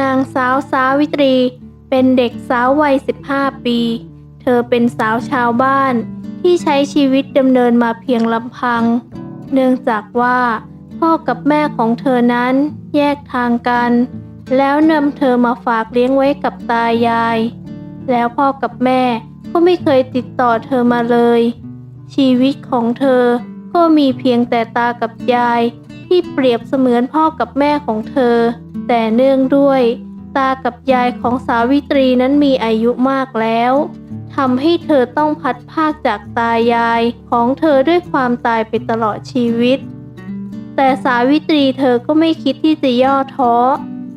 นางสาวสาวิตรี เป็นเด็กสาววัย 15 ปี เธอเป็นสาวชาวบ้านที่ใช้ชีวิตดำเนินมาเพียงลำพัง เนื่องจากว่าพ่อกับแม่ของเธอนั้นแยกทางกัน แล้วนำเธอมาฝากเลี้ยงไว้กับตายาย แล้วพ่อกับแม่ก็ไม่เคยติดต่อเธอมาเลย ชีวิตของเธอก็มีเพียงแต่ตากับยาย ที่เปรียบเสมือนพ่อกับแม่ของเธอ แต่เนื่องด้วย ตากับยายของสาวิตรีนั้นมีอายุมากแล้วทำให้เธอต้องพัดภาคจากตายายของเธอด้วยความตายไปตลอดชีวิต แต่สาวิตรีเธอก็ไม่คิดที่จะย่อท้อ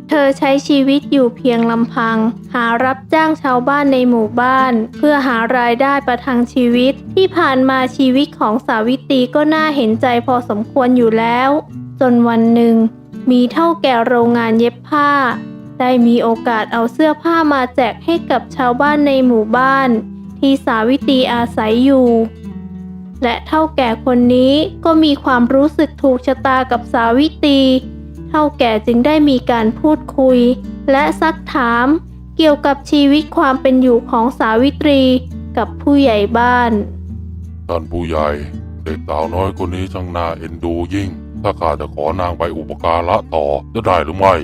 เธอใช้ชีวิตอยู่เพียงลำพัง หารับจ้างชาวบ้านในหมู่บ้าน เพื่อหารายได้ประทังชีวิต ที่ผ่านมาชีวิตของสาวิตรีก็น่าเห็นใจพอสมควรอยู่แล้ว จนวันหนึ่ง มีเท่าแก่โรงงานเย็บผ้า ได้มีโอกาสเอาเสื้อผ้ามาแจกให้กับชาวบ้านในหมู่บ้าน ที่สาวิตรีอาศัยอยู่ และเท่าแก่คนนี้ก็มีความรู้สึกถูกชะตากับสาวิตรีเท่าแก่จึงได้มีการพูดคุย และซักถามเกี่ยวกับชีวิตความเป็นอยู่ของสาวิตรีกับผู้ใหญ่บ้าน ท่านผู้ใหญ่ เด็กสาวน้อยคนนี้ช่างน่าเอ็นดูยิ่ง ถ้าข้าจะขอนางไปอุปการะต่อจะได้หรือไม่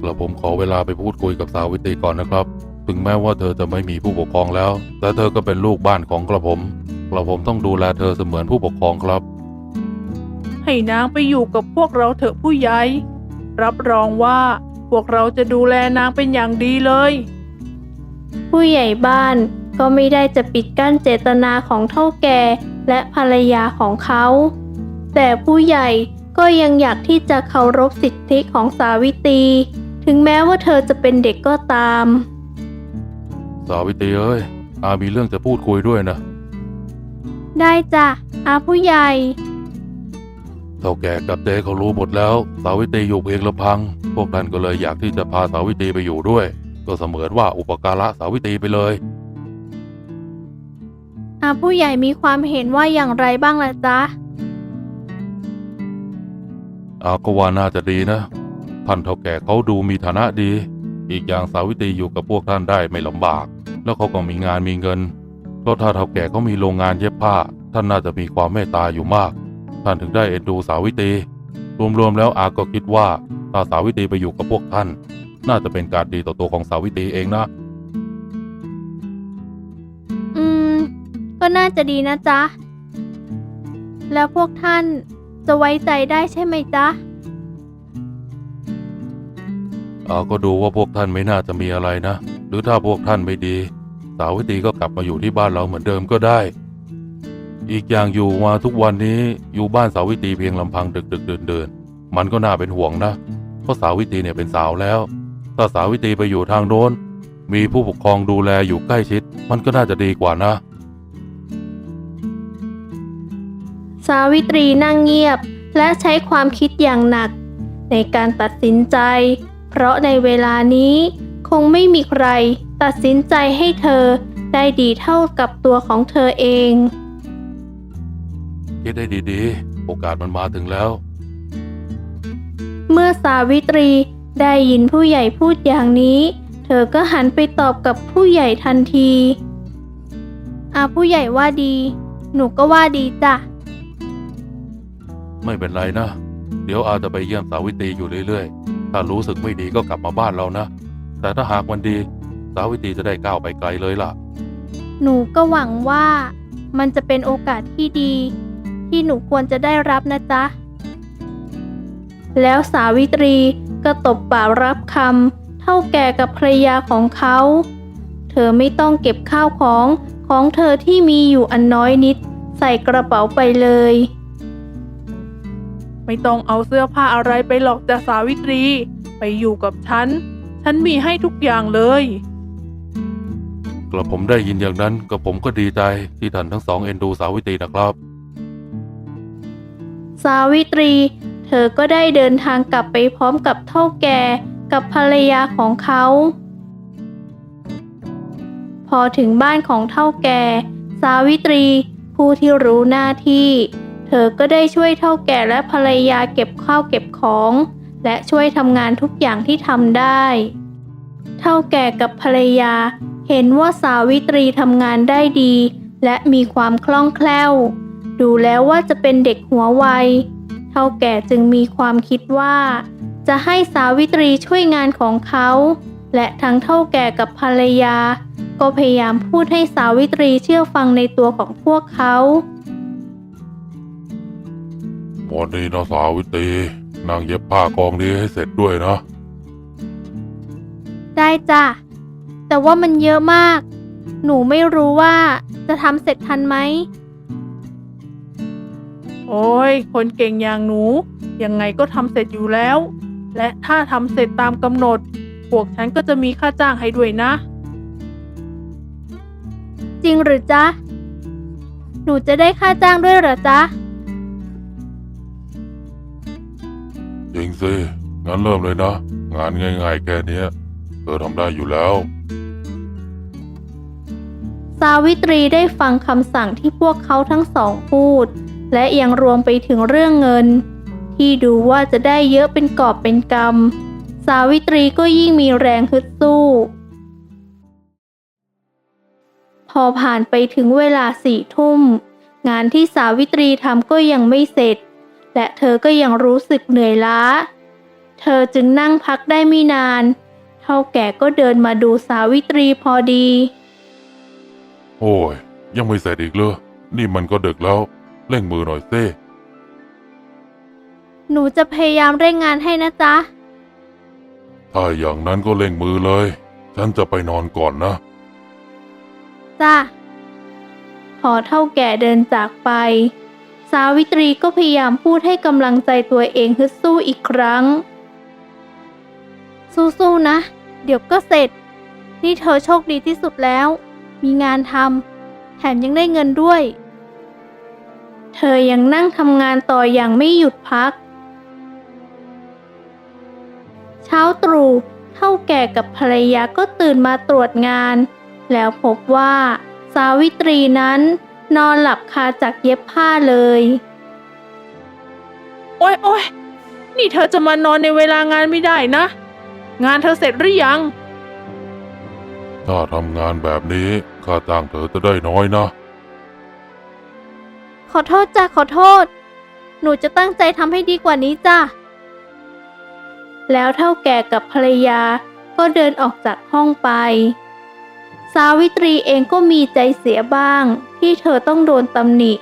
กระผมขอเวลาไปพูดคุยกับสาวิตรีก่อนนะครับ ถึงแม้ว่าเธอจะไม่มีผู้ปกครองแล้ว แต่เธอก็เป็นลูกบ้านของกระผม กระผมต้องดูแลเธอเสมือนผู้ปกครองครับ ให้นางไปอยู่กับพวกเราเถอะผู้ใหญ่ รับรองว่าพวกเราจะดูแลนางเป็นอย่างดีเลย ผู้ใหญ่บ้านก็ไม่ได้จะปิดกั้นเจตนาของเท่าแก่และภรรยาของเขา แต่ผู้ใหญ่ก็ยังอยากที่จะเคารพสิทธิของสาวิตรี ถึงแม้ว่าเธอจะเป็นเด็กก็ตาม สาวิตรีเอ้ยอามีเรื่องจะพูดคุยด้วยนะ ได้จ้ะอาผู้ใหญ่ เท่าแก่กับเจ๊เขารู้หมดแล้ว สาวิตรีอยู่เพียงลำพัง พวกท่านก็เลยอยากที่จะพาสาวิตรีไปอยู่ด้วย ก็เสมือนว่าอุปการะสาวิตรีไปเลยอาผู้ใหญ่มีความเห็นว่าอย่างไรบ้างล่ะจ๊ะ อาก็ว่าน่าจะดีนะ ท่านเท่าแก่เขาดูมีฐานะดี อีกอย่างสาวิตรีอยู่กับพวกท่านได้ไม่ลำบาก แล้วเขาก็มีงานมีเงิน เพราะถ้าเท่าแก่เขามีโรงงานเย็บผ้า ท่านน่าจะมีความเมตตาอยู่มาก ท่านถึงได้เอ็นดูสาวิตรี รวมๆแล้วอาก็คิดว่าถ้าสาวิตรีไปอยู่กับพวกท่าน น่าจะเป็นการดีต่อตัวของสาวิตรีเองนะ อืม ก็น่าจะดีนะจ๊ะ แล้วพวกท่าน จะไว้ใจได้ใช่ไหมจ๊ะ เอาก็ดูว่าพวกท่านไม่น่าจะมีอะไรนะ หรือถ้าพวกท่านไม่ดี สาวิตรีก็กลับมาอยู่ที่บ้านเราเหมือนเดิมก็ได้ อีกอย่างอยู่มาทุกวันนี้อยู่บ้านสาวิตรีเพียงลำพังดึกดึกเดินเดินๆมันก็น่าเป็นห่วงนะ เพราะสาวิตรีเนี่ยเป็นสาวแล้ว ถ้าสาวิตรีไปอยู่ทางโน้น มีผู้ปกครองดูแลอยู่ใกล้ชิด มันก็น่าจะดีกว่านะ สาวิตรีนั่งเงียบ และใช้ความคิดอย่างหนัก ในการตัดสินใจ เพราะในเวลานี้ คงไม่มีใคร ตัดสินใจให้เธอได้ดีเท่ากับตัวของเธอเองคิดได้ดีๆ โอกาสมันมาถึงแล้ว เมื่อสาวิตรีได้ยินผู้ใหญ่พูดอย่างนี้ เธอก็หันไปตอบกับผู้ใหญ่ทันทีอาผู้ใหญ่ว่าดี หนูก็ว่าดีจ้ะ ไม่เป็นไรนะ เดี๋ยวอาจะไปเยี่ยมสาวิตรีอยู่เรื่อยๆ ถ้ารู้สึกไม่ดีก็กลับมาบ้านเรานะ แต่ถ้าหากมันดี สาวิตรีจะได้ก้าวไปไกลเลยล่ะ หนูก็หวังว่ามันจะเป็นโอกาสที่ดี ที่หนูควรจะได้รับนะจ๊ะ แล้วสาวิตรีก็ตบปากรับคำเท่าแก่กับภรรยาของเขา เธอไม่ต้องเก็บข้าวของของเธอที่มีอยู่อันน้อยนิด ใส่กระเป๋าไปเลย ไม่ต้องเอาเสื้อผ้าอะไรไปหรอกจ้ะสาวิตรี ไปอยู่กับฉัน ฉันมีให้ทุกอย่างเลย กระผมได้ยินอย่างนั้นกระผมก็ดีใจที่ท่านทั้งสองเอ็นดูสาวิตรีนะครับ สาวิตรี เธอก็ได้เดินทางกลับไปพร้อมกับเท่าแก่กับภรรยาของเขา พอถึงบ้านของเท่าแก่ สาวิตรี ผู้ที่รู้หน้าที่ เธอก็ได้ช่วยเท่าแก่และภรรยาเก็บข้าวเก็บของ และช่วยทำงานทุกอย่างที่ทำได้ เท่าแก่กับภรรยา เห็นว่าสาวิตรีทำงานได้ดี และมีความคล่องแคล่ว ดูแล้วว่าจะเป็นเด็กหัวไวเท่าแก่จึงมีความคิดว่า จะให้สาวิตรีช่วยงานของเขา และทั้งเท่าแก่กับภรรยา ก็พยายามพูดให้สาวิตรีเชื่อฟังในตัวของพวกเขา วันนี้นะสาวิตรีนางเย็บผ้ากองนี้ให้เสร็จด้วยนะ ได้จ้ะ แต่ว่ามันเยอะมาก หนูไม่รู้ว่าจะทำเสร็จทันไหม โอ้ย คนเก่งอย่างหนู ยังไงก็ทำเสร็จอยู่แล้ว และถ้าทำเสร็จตามกำหนด พวกฉันก็จะมีค่าจ้างให้ด้วยนะ จริงหรือจ๊ะ หนูจะได้ค่าจ้างด้วยเหรอจ๊ะ สิ งั้นเริ่มเลยนะ งานง่ายๆแค่นี้เธอทำได้อยู่แล้ว สาวิตรีได้ฟังคำสั่งที่พวกเขาทั้งสองพูด และยังรวมไปถึงเรื่องเงิน ที่ดูว่าจะได้เยอะเป็นกอบเป็นกำสาวิตรีก็ยิ่งมีแรงฮึดสู้พอผ่านไปถึงเวลาสี่ทุ่ม งานที่สาวิตรีทำก็ยังไม่เสร็จ และเธอก็ยังรู้สึกเหนื่อยล้า เธอจึงนั่งพักได้ไม่นาน เท่าแก่ก็เดินมาดูสาวิตรีพอดี โอ้ย ยังไม่เสร็จอีกเลยนี่มันก็ดึกแล้ว เร่งมือหน่อยเซ่หนูจะพยายามเร่งงานให้นะจ๊ะ ถ้าอย่างนั้นก็เร่งมือเลย ฉันจะไปนอนก่อนนะ จ้ะพอเท่าแก่เดินจากไป สาวิตรีก็พยายามพูดให้กำลังใจตัวเองฮึดสู้อีกครั้ง สู้ๆนะ เดี๋ยวก็เสร็จ นี่เธอโชคดีที่สุดแล้ว มีงานทำแถมยังได้เงินด้วย เธอยังนั่งทำงานต่ออย่างไม่หยุดพัก เช้าตรู่เท่าแก่กับภรรยาก็ตื่นมาตรวจงาน แล้วพบว่า สาวิตรีนั้น นอนหลับคาจากเย็บผ้าเลย โอ้ยโอ้ยนี่เธอจะมานอนในเวลางานไม่ได้นะ งานเธอเสร็จหรือยัง ถ้าทำงานแบบนี้ค่าจ้างเธอจะได้น้อยนะ ขอโทษจ้ะขอโทษ หนูจะตั้งใจทำให้ดีกว่านี้จ้ะ แล้วเท่าแก่กับภรรยาก็เดินออกจากห้องไป สาวิตรีเองก็มีใจเสียบ้าง ที่เธอต้องโดนตำหนิ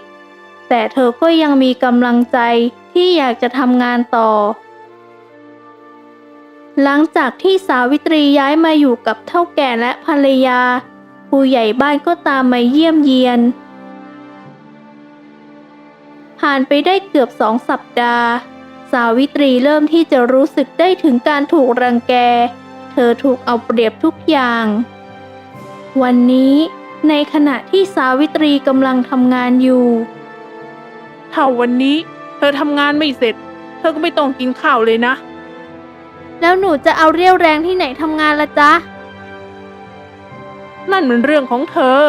แต่เธอก็ยังมีกำลังใจที่อยากจะทำงานต่อ หลังจากที่สาวิตรีย้ายมาอยู่กับเท่าแก่และภรรยา ผู้ใหญ่บ้านก็ตามมาเยี่ยมเยียน ผ่านไปได้เกือบสองสัปดาห์ สาวิตรีเริ่มที่จะรู้สึกได้ถึงการถูกรังแก เธอถูกเอาเปรียบทุกอย่าง วันนี้ ในขณะที่สาวิตรีกำลังทำงานอยู่ ถ้าวันนี้เธอทำงานไม่เสร็จ เธอก็ไม่ต้องกินข้าวเลยนะ แล้วหนูจะเอาเรี่ยวแรงที่ไหนทำงานละจ๊ะ นั่นมันเรื่องของเธอ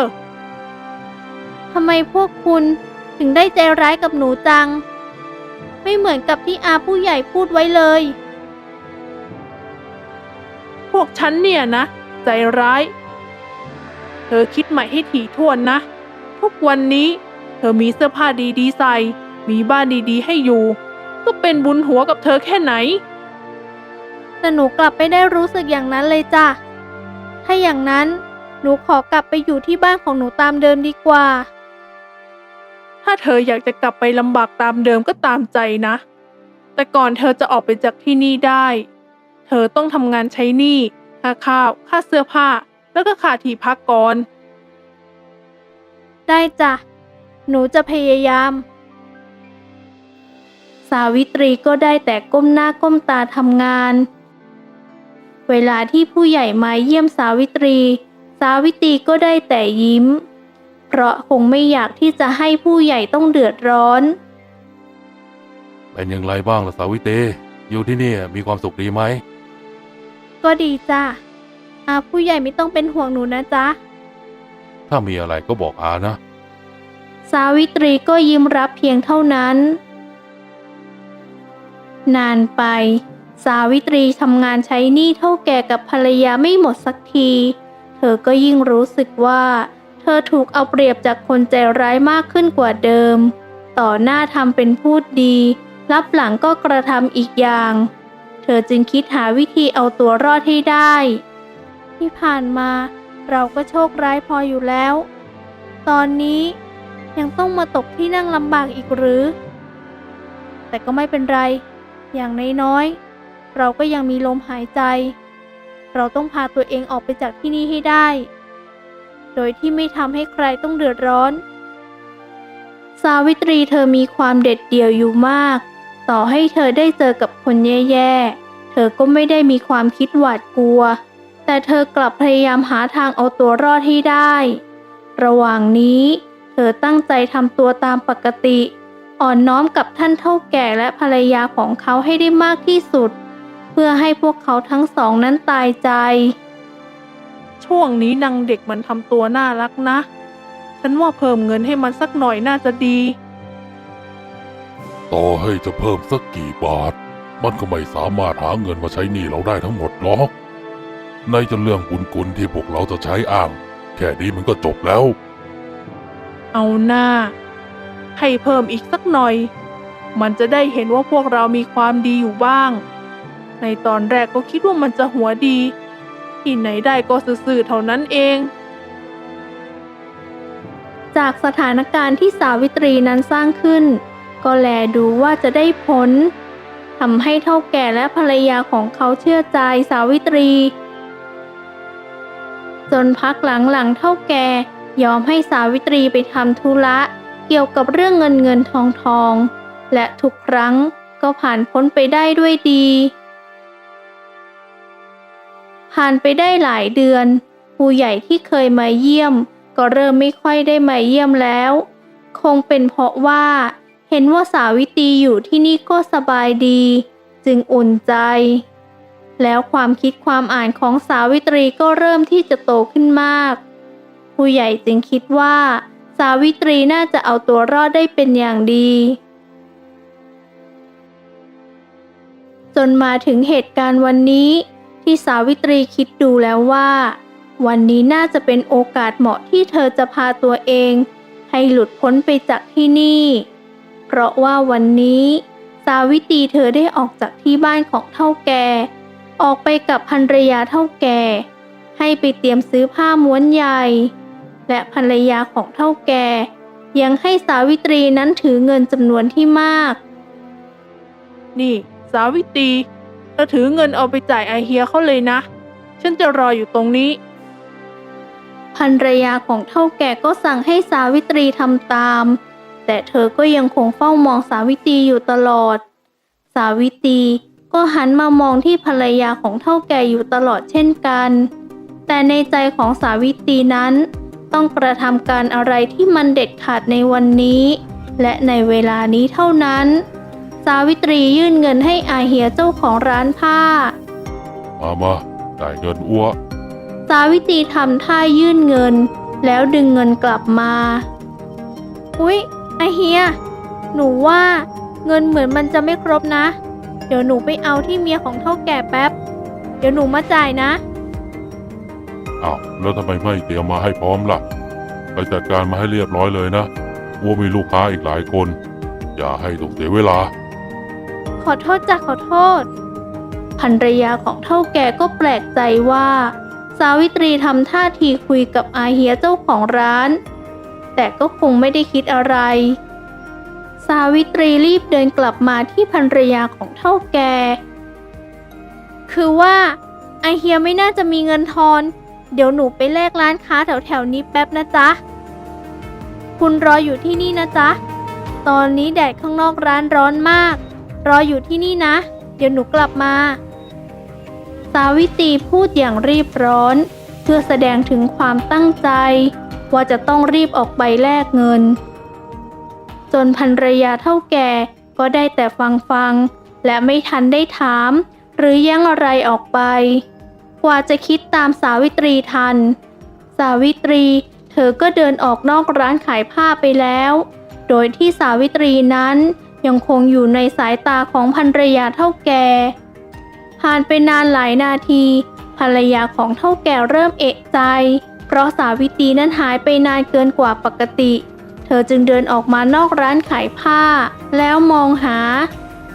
ทำไมพวกคุณถึงได้ใจร้ายกับหนูจัง ไม่เหมือนกับที่อาผู้ใหญ่พูดไว้เลย พวกฉันเนี่ยนะ ใจร้าย เธอคิดใหม่ให้ถี่ถ้วนนะ ทุกวันนี้ เธอมีเสื้อผ้าดีๆใส่ มีบ้านดีๆ ให้อยู่ ก็เป็นบุญหัวกับเธอแค่ไหน แต่หนูกลับไม่ได้รู้สึกอย่างนั้นเลยจ้ะ ถ้าอย่างนั้นหนูขอกลับไปอยู่ที่บ้านของหนูตามเดิมดีกว่า ถ้าเธออยากจะกลับไปลำบากตามเดิมก็ตามใจนะ แต่ก่อนเธอจะออกไปจากที่นี่ได้ เธอต้องทำงานใช้หนี้ค่าข้าว ค่าเสื้อผ้า แล้วก็ค่าที่พักก่อน ได้จ้ะ หนูจะพยายาม สาวิตรีก็ได้แต่ก้มหน้าก้มตาทำงาน เวลาที่ผู้ใหญ่มาเยี่ยมสาวิตรี สาวิตรีก็ได้แต่ยิ้ม เพราะคงไม่อยากที่จะให้ผู้ใหญ่ต้องเดือดร้อน เป็นอย่างไรบ้างล่ะสาวิตรีอยู่ที่นี่มีความสุขดีไหม ก็ดีจ้ะ อาผู้ใหญ่ไม่ต้องเป็นห่วงหนูนะจ๊ะ ถ้ามีอะไรก็บอกอานะ สาวิตรีก็ยิ้มรับเพียงเท่านั้น นานไป สาวิตรีทำงานใช้หนี้เท่าแก่กับภรรยาไม่หมดสักที เธอก็ยิ่งรู้สึกว่า เธอถูกเอาเปรียบจากคนใจร้ายมากขึ้นกว่าเดิม ต่อหน้าทำเป็นพูดดีรับหลังก็กระทำอีกอย่าง เธอจึงคิดหาวิธีเอาตัวรอดให้ได้ ที่ผ่านมาเราก็โชคร้ายพออยู่แล้ว ตอนนี้ยังต้องมาตกที่นั่งลำบากอีกหรือ แต่ก็ไม่เป็นไร อย่างน้อยๆ เราก็ยังมีลมหายใจ เราต้องพาตัวเองออกไปจากที่นี่ให้ได้ โดยที่ไม่ทำให้ใครต้องเดือดร้อน สาวิตรีเธอมีความเด็ดเดี่ยวอยู่มาก ต่อให้เธอได้เจอกับคนแย่ๆ เธอก็ไม่ได้มีความคิดหวาดกลัว แต่เธอกลับพยายามหาทางเอาตัวรอดให้ได้ ระหว่างนี้ เธอตั้งใจทำตัวตามปกติ อ่อนน้อมกับท่านเท่าแก่และภรรยาของเขาให้ได้มากที่สุด เพื่อให้พวกเขาทั้งสองนั้นตายใจ ช่วงนี้นางเด็กมันทำตัวน่ารักนะ ฉันว่าเพิ่มเงินให้มันสักหน่อยน่าจะดี ต่อให้จะเพิ่มสักกี่บาท มันก็ไม่สามารถหาเงินมาใช้หนี้เราได้ทั้งหมดหรอก ในจะเรื่องกุนกุนๆที่พวกเราจะใช้อ้าง แค่นี้มันก็จบแล้ว เอาหน้า ให้เพิ่มอีกสักหน่อย มันจะได้เห็นว่าพวกเรามีความดีอยู่บ้าง ในตอนแรกก็คิดว่ามันจะหัวดี ที่ไหนได้ก็สื่อๆเท่านั้นเอง จากสถานการณ์ที่สาวิตรีนั้นสร้างขึ้น ก็แลดูว่าจะได้ผลทำให้เท่าแก่และภรรยาของเขาเชื่อใจสาวิตรี จนพักหลังๆเท่าแกยอมให้สาวิตรีไปทำธุระเกี่ยวกับเรื่องเงินเงินทองทอง และทุกครั้งก็ผ่านพ้นไปได้ด้วยดี ผ่านไปได้หลายเดือน ผู้ใหญ่ที่เคยมาเยี่ยม ก็เริ่มไม่ค่อยได้มาเยี่ยมแล้ว คงเป็นเพราะว่า เห็นว่าสาวิตรีอยู่ที่นี่ก็สบายดี จึงอุ่นใจ แล้วความคิดความอ่านของสาวิตรีก็เริ่มที่จะโตขึ้นมาก ผู้ใหญ่จึงคิดว่า สาวิตรีน่าจะเอาตัวรอดได้เป็นอย่างดี จนมาถึงเหตุการณ์วันนี้ ที่สาวิตรีคิดดูแล้วว่า วันนี้น่าจะเป็นโอกาสเหมาะที่เธอจะพาตัวเอง ให้หลุดพ้นไปจากที่นี่ เพราะว่าวันนี้ สาวิตรีเธอได้ออกจากที่บ้านของเท่าแก่ ออกไปกับภรรยาเท่าแก่ ให้ไปเตรียมซื้อผ้าม้วนใหญ่ และภรรยาของเท่าแก่ ยังให้สาวิตรีนั้นถือเงินจำนวนที่มาก นี่ สาวิตรีเธอถือเงินเอาไปจ่ายไอเฮียเขาเลยนะ ฉันจะรออยู่ตรงนี้ภรรยาของเท่าแก่ก็สั่งให้สาวิตรีทำตาม แต่เธอก็ยังคงเฝ้ามองสาวิตรีอยู่ตลอด สาวิตรี ก็หันมามองที่ภรรยาของเท่าแก่อยู่ตลอดเช่นกัน แต่ในใจของสาวิตรีนั้น ต้องกระทำการอะไรที่มันเด็ดขาดในวันนี้ และในเวลานี้เท่านั้น สาวิตรียื่นเงินให้อาเฮียเจ้าของร้านผ้า มามาได้เงินอ้วสาวิตรีทำท่ายื่นเงิน แล้วดึงเงินกลับมา อุ๊ยไอเฮีย หนูว่าเงินเหมือนมันจะไม่ครบนะ เดี๋ยวหนูไปเอาที่เมียของเท่าแก่แป๊บ เดี๋ยวหนูมาจ่ายนะ อ้าวแล้วทำไมไม่เตรียมมาให้พร้อมล่ะ ไปจัดการมาให้เรียบร้อยเลยนะอ้วมีลูกค้าอีกหลายคน อย่าให้ต้องเสียเวลา ขอโทษจ้ะขอโทษภรรยาของเท่าแก่ก็แปลกใจว่า สาวิตรีทำท่าทีคุยกับอาเฮียเจ้าของร้าน แต่ก็คงไม่ได้คิดอะไร สาวิตรีรีบเดินกลับมาที่ภรรยาของเท่าแก คือว่าไอเฮียไม่น่าจะมีเงินทอน เดี๋ยวหนูไปแลกร้านค้าแถวๆนี้แป๊บนะจ๊ะ คุณรออยู่ที่นี่นะจ๊ะ ตอนนี้แดดข้างนอกร้านร้อนมาก รออยู่ที่นี่นะ เดี๋ยวหนูกลับมา สาวิตรีพูดอย่างรีบร้อน เพื่อแสดงถึงความตั้งใจ ว่าจะต้องรีบออกไปแลกเงิน จนภรรยาเท่าแก่ก็ได้แต่ฟังฟัง และไม่ทันได้ถาม หรือแย้งอะไรออกไป กว่าจะคิดตามสาวิตรีทัน สาวิตรีเธอก็เดินออกนอกร้านขายผ้าไปแล้ว โดยที่สาวิตรีนั้นยังคงอยู่ในสายตาของภรรยาเท่าแก่ ผ่านไปนานหลายนาที ภรรยาของเท่าแก่เริ่มเอะใจ เพราะสาวิตรีนั้นหายไปนานเกินกว่าปกติ เธอจึงเดินออกมานอกร้านขายผ้า แล้วมองหา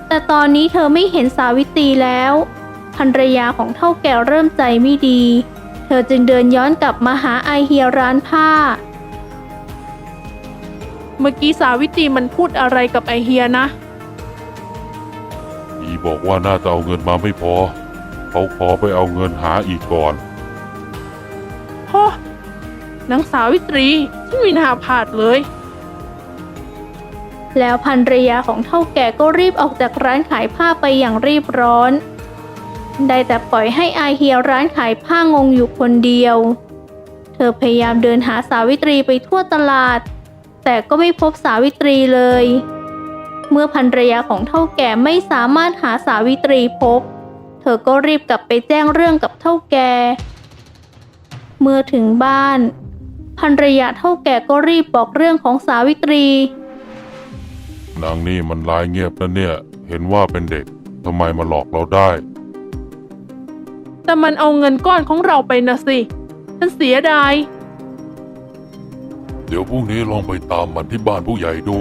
แต่ตอนนี้เธอไม่เห็นสาวิตรีแล้วภรรยาของเท่าแก่เริ่มใจไม่ดี เธอจึงเดินย้อนกลับมาหาไอเฮียร้านผ้า เมื่อกี้สาวิตรีมันพูดอะไรกับไอเฮียนะ อีบอกว่าน่าจะเอาเงินมาไม่พอ เขาขอไปเอาเงินหาอีกก่อนโธ่นางสาวิตรีที่มีนาพลาดเลย แล้วภรรยาของเท่าแก่ก็รีบออกจากร้านขายผ้าไปอย่างรีบร้อน ได้แต่ปล่อยให้อาเฮียร้านขายผ้างงอยู่คนเดียว เธอพยายามเดินหาสาวิตรีไปทั่วตลาด แต่ก็ไม่พบสาวิตรีเลย เมื่อภรรยาของเท่าแก่ไม่สามารถหาสาวิตรีพบ เธอก็รีบกลับไปแจ้งเรื่องกับเท่าแก่ เมื่อถึงบ้านภรรยาเท่าแก่ก็รีบบอกเรื่องของสาวิตรี นางนี่มันร้ายเงียบนะเนี่ย เห็นว่าเป็นเด็กทำไมมาหลอกเราได้ แต่มันเอาเงินก้อนของเราไปนะสิ ฉันเสียดาย เดี๋ยวพรุ่งนี้ลองไปตามมันที่บ้านผู้ใหญ่ดู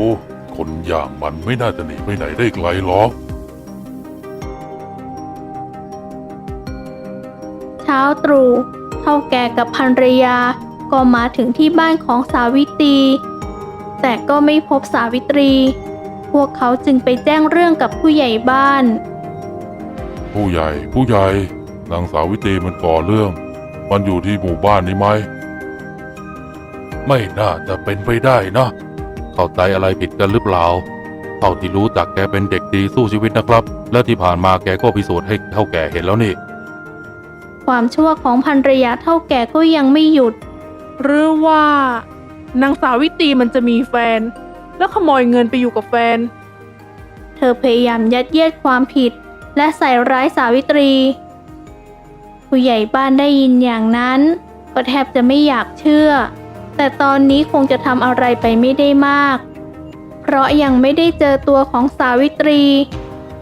คนอย่างมันไม่น่าจะหนีไปไหนได้ไกลหรอก เช้าตรู่เท่าแก่กับภรรยาก็มาถึงที่บ้านของสาวิตรี แต่ก็ไม่พบสาวิตรี พวกเขาจึงไปแจ้งเรื่องกับผู้ใหญ่บ้าน ผู้ใหญ่ ผู้ใหญ่ นางสาวิตรีมันก่อเรื่อง มันอยู่ที่หมู่บ้านนี้ไหม ไม่น่าจะเป็นไปได้นะ เข้าใจอะไรผิดกันหรือเปล่า เท่าที่รู้จักแกเป็นเด็กดีสู้ชีวิตนะครับ และที่ผ่านมาแกก็พิสูจน์ให้เท่าแก่เห็นแล้วนี่ ความชั่วของภรรยาเท่าแก่ก็ยังไม่หยุด หรือว่านางสาวิตรีมันจะมีแฟน แล้วขโมยเงินไปอยู่กับแฟน เธอพยายามยัดเยียดความผิด และใส่ร้ายสาวิตรี ผู้ใหญ่บ้านได้ยินอย่างนั้น ก็แทบจะไม่อยากเชื่อ แต่ตอนนี้คงจะทำอะไรไปไม่ได้มาก เพราะยังไม่ได้เจอตัวของสาวิตรี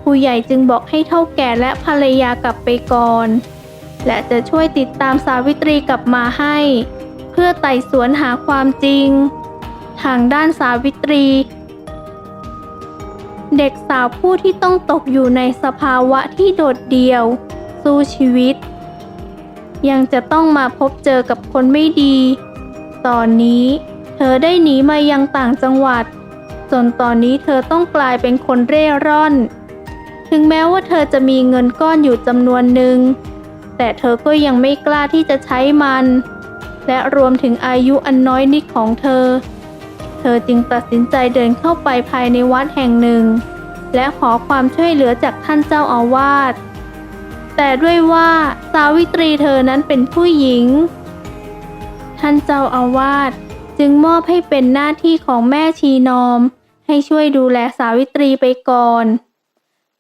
ผู้ใหญ่จึงบอกให้เท่าแก่และภรรยากลับไปก่อน และจะช่วยติดตามสาวิตรีกลับมาให้ เพื่อไต่สวนหาความจริง ทางด้านสาวิตรี เด็กสาวผู้ที่ต้องตกอยู่ในสภาวะที่โดดเดี่ยว สู้ชีวิต ยังจะต้องมาพบเจอกับคนไม่ดี ตอนนี้เธอได้หนีมายังต่างจังหวัด จนตอนนี้เธอต้องกลายเป็นคนเร่ร่อน ถึงแม้ว่าเธอจะมีเงินก้อนอยู่จำนวนหนึ่ง แต่เธอก็ยังไม่กล้าที่จะใช้มันและรวมถึงอายุอันน้อยนิดของเธอ เธอจึงตัดสินใจเดินเข้าไปภายในวัดแห่งหนึ่ง และขอความช่วยเหลือจากท่านเจ้าอาวาส แต่ด้วยว่าสาวิตรีเธอนั้นเป็นผู้หญิง ท่านเจ้าอาวาสจึงมอบให้เป็นหน้าที่ของแม่ชีนอม ให้ช่วยดูแลสาวิตรีไปก่อน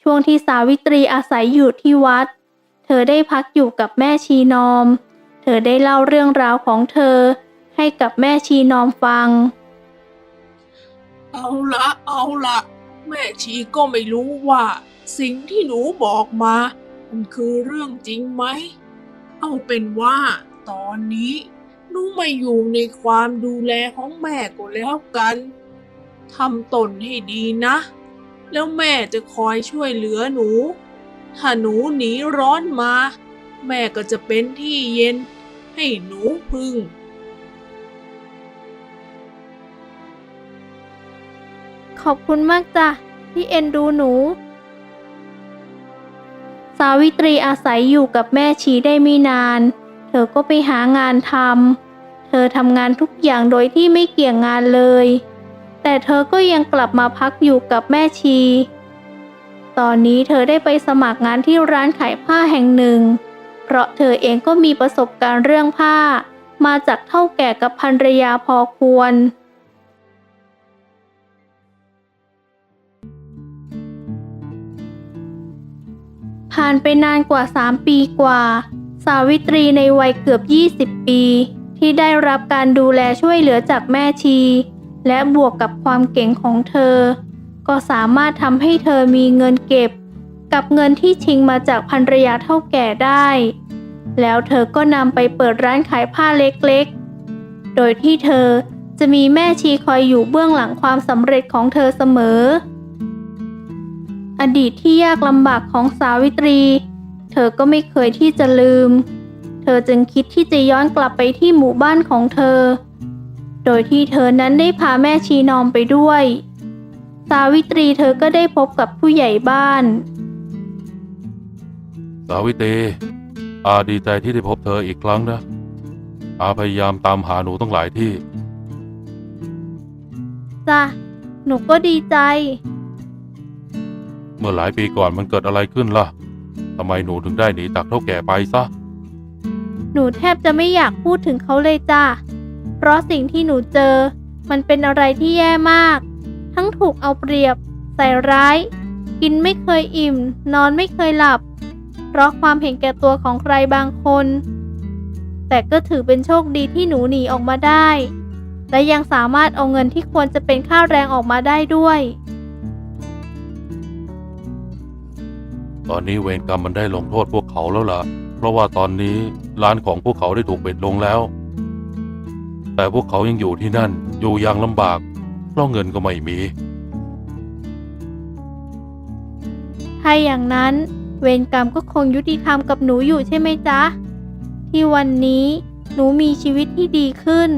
ช่วงที่สาวิตรีอาศัยอยู่ที่วัด เธอได้พักอยู่กับแม่ชีนอม เธอได้เล่าเรื่องราวของเธอให้กับแม่ชีนอมฟัง เอาละเอาละแม่ชีก็ไม่รู้ว่า สิ่งที่หนูบอกมา มันคือเรื่องจริงไหม เอาเป็นว่า ตอนนี้หนูมาอยู่ในความดูแลของแม่ก็แล้วกันทำตนให้ดีนะ แล้วแม่จะคอยช่วยเหลือหนู ถ้าหนูหนีร้อนมา แม่ก็จะเป็นที่เย็นให้หนูพึ่ง ขอบคุณมากจ้ะที่เอ็นดูหนู สาวิตรีอาศัยอยู่กับแม่ชีได้ไม่นาน เธอก็ไปหางานทำเธอทำงานทุกอย่างโดยที่ไม่เกี่ยงงานเลย แต่เธอก็ยังกลับมาพักอยู่กับแม่ชี ตอนนี้เธอได้ไปสมัครงานที่ร้านขายผ้าแห่งหนึ่ง เพราะเธอเองก็มีประสบการณ์เรื่องผ้า มาจากเท่าแก่กับภรรยาพอควร ผ่านไปนานกว่า 3 ปีกว่า สาวิตรีในวัยเกือบ 20 ปี ที่ได้รับการดูแลช่วยเหลือจากแม่ชี และบวกกับความเก่งของเธอ ก็สามารถทำให้เธอมีเงินเก็บ กับเงินที่ชิงมาจากภรรยาเท่าแก่ได้ แล้วเธอก็นำไปเปิดร้านขายผ้าเล็กๆ โดยที่เธอจะมีแม่ชีคอยอยู่เบื้องหลังความสำเร็จของเธอเสมอ อดีตที่ยากลำบากของสาวิตรี เธอก็ไม่เคยที่จะลืม เธอจึงคิดที่จะย้อนกลับไปที่หมู่บ้านของเธอ โดยที่เธอนั้นได้พาแม่ชีนอมไปด้วย สาวิตรีเธอก็ได้พบกับผู้ใหญ่บ้าน สาวิตรีอาดีใจที่ได้พบเธออีกครั้งนะ อาพยายามตามหาหนูตั้งหลายที่ จ้ะ หนูก็ดีใจ เมื่อหลายปีก่อนมันเกิดอะไรขึ้นล่ะทำไมหนูถึงได้หนีจากเท่าแก่ไปซะ หนูแทบจะไม่อยากพูดถึงเขาเลยจ้ะเพราะสิ่งที่หนูเจอ มันเป็นอะไรที่แย่มาก ทั้งถูกเอาเปรียบ ใส่ร้าย กินไม่เคยอิ่ม นอนไม่เคยหลับ เพราะความเห็นแก่ตัวของใครบางคน แต่ก็ถือเป็นโชคดีที่หนูหนีออกมาได้ และยังสามารถเอาเงินที่ควรจะเป็นค่าแรงออกมาได้ด้วย ตอนนี้เวรกรรมมันได้ลงโทษพวกเขาแล้วล่ะ เพราะว่าตอนนี้ร้านของพวกเขาได้ถูกปิดลงแล้ว แต่พวกเขายังอยู่ที่นั่นอยู่อย่างลำบาก เพราะเงินก็ไม่มี ถ้าอย่างนั้น เวรกรรมก็คงยุติธรรมกับหนูอยู่ใช่ไหมจ๊ะ ที่วันนี้หนูมีชีวิตที่ดีขึ้น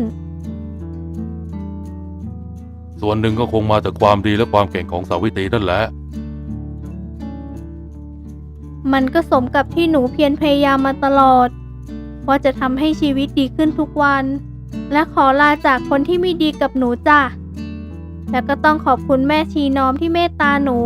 ส่วนหนึ่งก็คงมาจากความดีและความเก่งของสาวิตรีนั่นแหละ มันก็สมกับที่หนูเพียรพยายามมาตลอด ว่าจะทำให้ชีวิตดีขึ้นทุกวัน และขอลาจากคนที่ไม่ดีกับหนูจ้ะ แล้วก็ต้องขอบคุณแม่ชีนอมที่เมตตาหนู